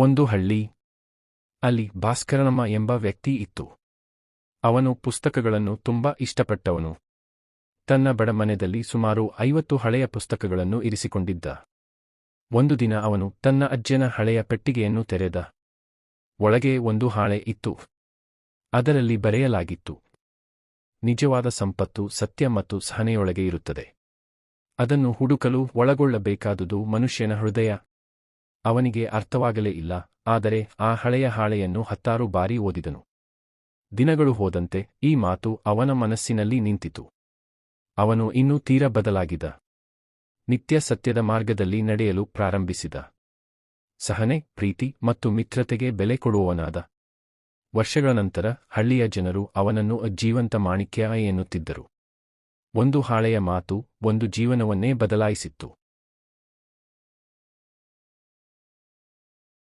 ಒಂದು ಹಳ್ಳಿ. ಅಲ್ಲಿ ಭಾಸ್ಕರನಮ್ಮ ಎಂಬ ವ್ಯಕ್ತಿ ಇತ್ತು. ಅವನು ಪುಸ್ತಕಗಳನ್ನು ತುಂಬಾ ಇಷ್ಟಪಟ್ಟವನು. ತನ್ನ ಬಡಮನೆಯಲ್ಲಿ ಸುಮಾರು ಐವತ್ತು ಹಳೆಯ ಪುಸ್ತಕಗಳನ್ನು ಇರಿಸಿಕೊಂಡಿದ್ದ. ಒಂದು ದಿನ ಅವನು ತನ್ನ ಅಜ್ಜನ ಹಳೆಯ ಪೆಟ್ಟಿಗೆಯನ್ನು ತೆರೆದ. ಒಳಗೆ ಒಂದು ಹಾಳೆ ಇತ್ತು. ಅದರಲ್ಲಿ ಬರೆಯಲಾಗಿತ್ತು. ನಿಜವಾದ ಸಂಪತ್ತು ಸತ್ಯ ಮತ್ತು ಸಹನೆಯೊಳಗೆ ಇರುತ್ತದೆ. ಅದನ್ನು ಹುಡುಕಲು ಒಳಗೊಳ್ಳಬೇಕಾದುದು ಮನುಷ್ಯನ ಹೃದಯ. ಅವನಿಗೆ ಅರ್ಥವಾಗಲೇ ಇಲ್ಲ, ಆದರೆ ಆ ಹಳೆಯ ಹಾಳೆಯನ್ನು ಹತ್ತಾರು ಬಾರಿ ಓದಿದನು. ದಿನಗಳು ಹೋದಂತೆ ಈ ಮಾತು ಅವನ ಮನಸ್ಸಿನಲ್ಲಿ ನಿಂತಿತು. ಅವನು ಇನ್ನೂ ತೀರ ಬದಲಾಗಿದ ನಿತ್ಯ ಸತ್ಯದ ಮಾರ್ಗದಲ್ಲಿ ನಡೆಯಲು ಪ್ರಾರಂಭಿಸಿದ. ಸಹನೆ, ಪ್ರೀತಿ ಮತ್ತು ಮಿತ್ರತೆಗೆ ಬೆಲೆ ಕೊಡುವವನಾದ. ವರ್ಷಗಳ ನಂತರ ಹಳ್ಳಿಯ ಜನರು ಅವನನ್ನು ಅಜ್ಜೀವಂತ ಮಾಣಿಕ್ಯ ಎನ್ನುತ್ತಿದ್ದರು. ಒಂದು ಹಾಳೆಯ ಮಾತು ಒಂದು ಜೀವನವನ್ನೇ ಬದಲಾಯಿಸಿತ್ತು.